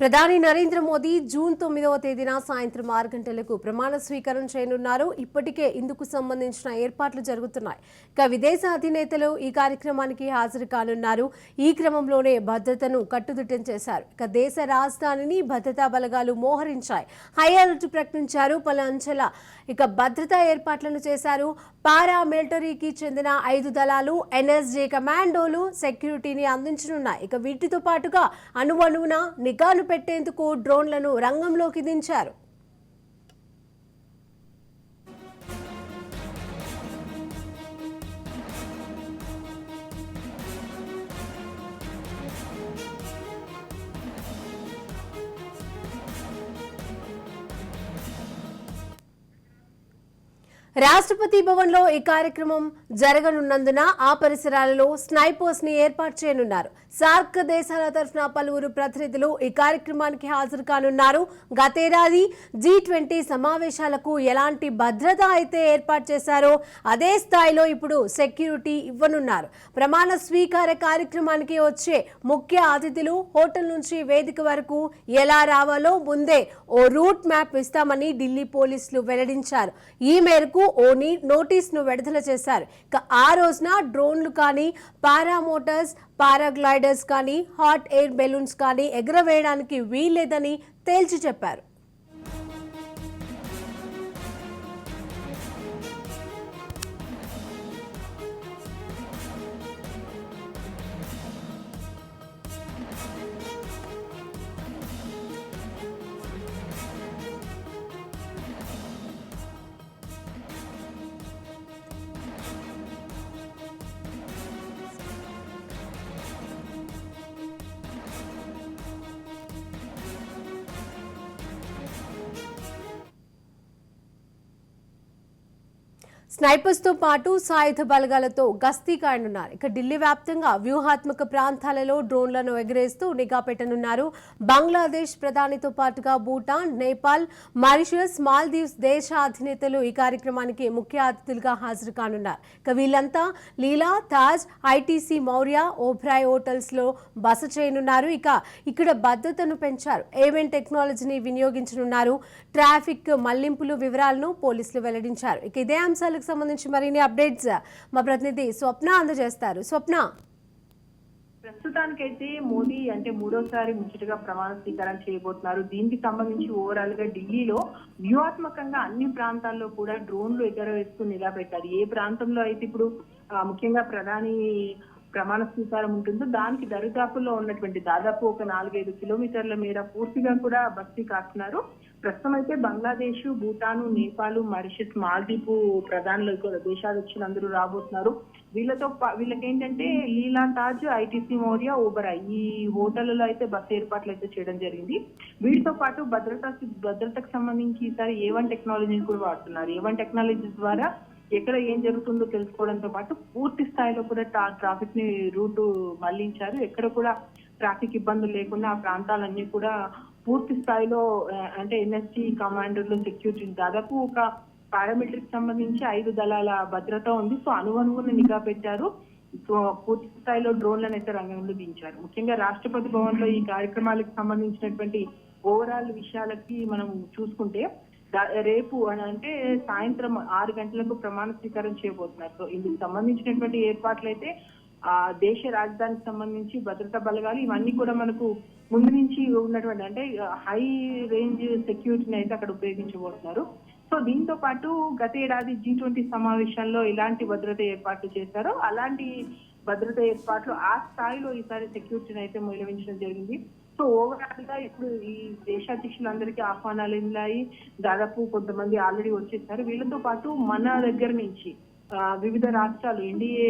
ప్రధాని నరేంద్ర మోదీ జూన్ తొమ్మిదవ తేదీన సాయంత్రం ఆరు గంటలకు ప్రమాణ స్వీకారం చేయనున్నారు. ఇప్పటికే ఇందుకు సంబంధించిన ఏర్పాట్లు జరుగుతున్నాయి. ఇక విదేశ అధినేతలు ఈ కార్యక్రమానికి హాజరు కానున్నారు. ఈ క్రమంలోనే భద్రతను కట్టుదిట్టం చేశారు. ఇక దేశ రాజధానిని భద్రతా బలగాలు మోహరించాయి. హై అలర్ట్ ప్రకటించారు. పలు అంచెల ఇక భద్రతా ఏర్పాట్లను చేశారు. పారా మిలిటరీకి చెందిన ఐదు దళాలు ఎన్ఎస్జే కమాండోలు సెక్యూరిటీని అందించనున్నాయి. ఇక వీటితో పాటుగా అణువణువున నిఘాను పెట్టేందుకు డ్రోన్లను రంగంలోకి దించారు. రాష్ట్రపతి భవన్లో ఈ కార్యక్రమం జరగనున్నందున ఆ పరిసరాలలో స్నైపర్స్ని ఏర్పాటు చేయనున్నారు. సార్క్ దేశాల తరఫున పలువురు ప్రతినిధులు ఈ కార్యక్రమానికి హాజరు కానున్నారు. గతేడాది జీ ట్వంటీ సమావేశాలకు ఎలాంటి భద్రత అయితే ఏర్పాటు చేశారో అదే స్థాయిలో ఇప్పుడు సెక్యూరిటీ ఇవ్వనున్నారు. ప్రమాణ స్వీకార కార్యక్రమానికి వచ్చే ముఖ్య అతిథులు హోటల్ నుంచి వేదిక వరకు ఎలా రావాలో ముందే ఓ రూట్ మ్యాప్ ఇస్తామని ఢిల్లీ పోలీసులు వెల్లడించారు. ఈ మేరకు ఓని నీ నోటీస్ను విడుదల చేశారు. ఇక ఆ రోజున డ్రోన్లు కానీ పారామోటార్స్ పారాగ్లైడర్స్ కానీ హాట్ ఎయిర్ బెలూన్స్ కానీ ఎగరవేయడానికి వీల్లేదని తేల్చి చెప్పారు. స్నైపర్స్తో పాటు సాయుధ బలగాలతో గస్తీ కాయనున్నారు ఇక ఢిల్లీ వ్యాప్తంగా వ్యూహాత్మక ప్రాంతాలలో డ్రోన్లను ఎగరేస్తూ నిఘా పెట్టనున్నారు. బంగ్లాదేశ్ ప్రధానితో పాటుగా భూటాన్ నేపాల్ మారిషస్ మాల్దీవ్స్ దేశ అధినేతలు ఈ కార్యక్రమానికి ముఖ్య అతిథులుగా హాజరు కానున్నారు. ఇక వీళ్ళంతా లీలా తాజ్ ఐటీసీ మౌర్య ఓబ్రాయ్ హోటల్స్లో బస చేయనున్నారు. ఇక ఇక్కడ భద్రతను పెంచారు. ఏవెన్ టెక్నాలజీని వినియోగించనున్నారు? ట్రాఫిక్ మళ్ళింపులు వివరాలను పోలీసులు వెల్లడించారు. ఇక ఇదే అంశాలకు సంబంధించి మరిన్ని అప్డేట్స్ మా ప్రతినిధి స్వప్న అందజేస్తారు. స్వప్న. ప్రస్తుతానికైతే మోదీ అంటే మూడోసారి ముచ్చటగా ప్రమాణ స్వీకారం చేయబోతున్నారు. దీనికి సంబంధించి ఓవరాల్గా ఢిల్లీలో వ్యూహాత్మకంగా అన్ని ప్రాంతాల్లో కూడా డ్రోన్లు ఎగరవేస్తూ నిలబెట్టారు ఏ ప్రాంతంలో అయితే ఇప్పుడు ముఖ్యంగా ప్రధాని ప్రమాణ స్వీకారం ఉంటుందో దానికి దరిదాపుల్లో ఉన్నటువంటి దాదాపు ఒక నాలుగైదు కిలోమీటర్ల మేర పూర్తిగా కూడా భర్తీ కాస్తున్నారు. ప్రస్తుతం అయితే బంగ్లాదేశ్ భూటాన్ నేపాల్ మారిషస్ మాల్దీపు ప్రధానులు ఇక్కడ దేశాధ్యక్షులు అందరూ రాబోతున్నారు. వీళ్ళతో వీళ్ళకి ఏంటంటే లీలా తాజ్ ఐటీసీ మౌర్య ఓబరాయ్ ఈ హోటళ్ళలో అయితే బస్సు ఏర్పాట్లు అయితే చేయడం జరిగింది. వీటితో పాటు భద్రత భద్రతకు సంబంధించి ఈసారి ఏ వన్ టెక్నాలజీని కూడా వాడుతున్నారు. ఏవన్ టెక్నాలజీ ద్వారా ఎక్కడ ఏం జరుగుతుందో తెలుసుకోవడంతో పాటు పూర్తి స్థాయిలో కూడా ట్రా- ట్రాఫిక్ని రూట్ మళ్ళించారు. ఎక్కడ కూడా ట్రాఫిక్ ఇబ్బందులు లేకుండా ఆ ప్రాంతాలన్నీ కూడా పూర్తి స్థాయిలో అంటే ఎన్ఎస్సి కమాండర్లు సెక్యూరిటీ దాదాపు ఒక పారామిలిటరీకి సంబంధించి ఐదు దళాల భద్రత ఉంది. సో అనువనుగున నిఘా పెట్టారు. సో పూర్తి స్థాయిలో డ్రోన్లను అయితే రంగంలో దించారు. ముఖ్యంగా రాష్ట్రపతి భవన్లో ఈ కార్యక్రమాలకు సంబంధించినటువంటి ఓవరాల్ విషయాలకి మనం చూసుకుంటే రేపు అని అంటే సాయంత్రం ఆరు గంటలకు ప్రమాణ స్వీకారం చేయబోతున్నారు. సో ఇందుకు సంబంధించినటువంటి ఏర్పాట్లు అయితే ఆ దేశ రాజధానికి సంబంధించి భద్రతా బలగాలు ఇవన్నీ కూడా మనకు ముందు నుంచి ఉన్నటువంటి అంటే హై రేంజ్ సెక్యూరిటీని అయితే అక్కడ ఉపయోగించబోతున్నారు. సో దీంతో పాటు గత ఏడాది జీ ట్వంటీ సమావేశాల్లో ఎలాంటి భద్రత ఏర్పాట్లు చేశారో అలాంటి భద్రత ఏర్పాట్లు ఆ స్థాయిలో ఈసారి సెక్యూరిటీని అయితే మొదలవించడం జరిగింది. సో ఓవరాల్గా ఇప్పుడు ఈ దేశాధ్యక్షులందరికీ ఆహ్వానాలు వెళ్ళాయి దాదాపు కొంతమంది ఆల్రెడీ వచ్చేసారు. వీళ్ళతో పాటు మన దగ్గర నుంచి వివిధ రాష్ట్రాలు ఎన్డీఏ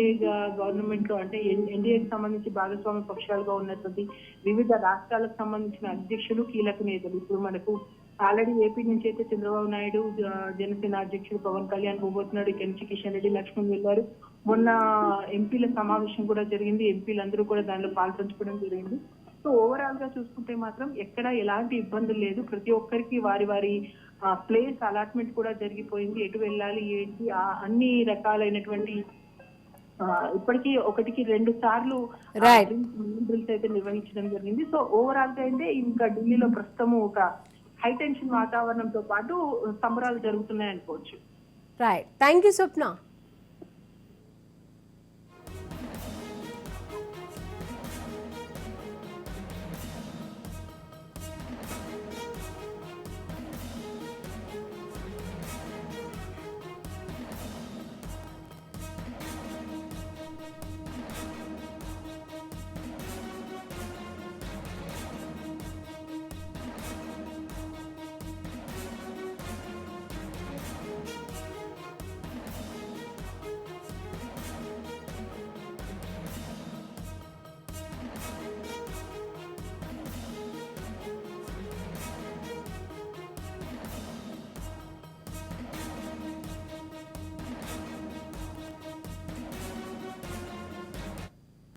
గవర్నమెంట్లో అంటే ఎన్డీఏకి సంబంధించి భాగస్వామ్య పక్షాలుగా ఉన్నటువంటి వివిధ రాష్ట్రాలకు సంబంధించిన అధ్యక్షులు కీలక నేతలు. ఇప్పుడు మనకు ఆల్రెడీ ఏపీ నుంచి అయితే చంద్రబాబు నాయుడు జనసేన అధ్యక్షుడు పవన్ కళ్యాణ్ పోబోతున్నాడు ఇక్కడి నుంచి కిషన్ రెడ్డి లక్ష్మణ్ వెళ్ళారు. మొన్న ఎంపీల సమావేశం కూడా జరిగింది. ఎంపీలందరూ కూడా దానిలో పాల్పంచుకోవడం జరిగింది. సో ఓవరాల్గా చూసుకుంటే మాత్రం ఎక్కడ ఎలాంటి ఇబ్బందులు లేదు. ప్రతి ఒక్కరికి వారి వారి ప్లేస్ అలాట్మెంట్ కూడా జరిగిపోయింది. ఎటు వెళ్ళాలి ఏంటి ఆ అన్ని రకాలైనటువంటి ఆ, ఇప్పటికీ ఒకటికి రెండు సార్లు. డ్రిల్స్ అయితే నిర్వహించడం జరిగింది. సో ఓవరాల్గా అయితే ఇంకా ఢిల్లీలో ప్రస్తుతం ఒక హై టెన్షన్ వాతావరణంతో పాటు సంబరాలు జరుగుతున్నాయి అనుకోవచ్చు రైట్ థ్యాంక్ యూ స్వప్న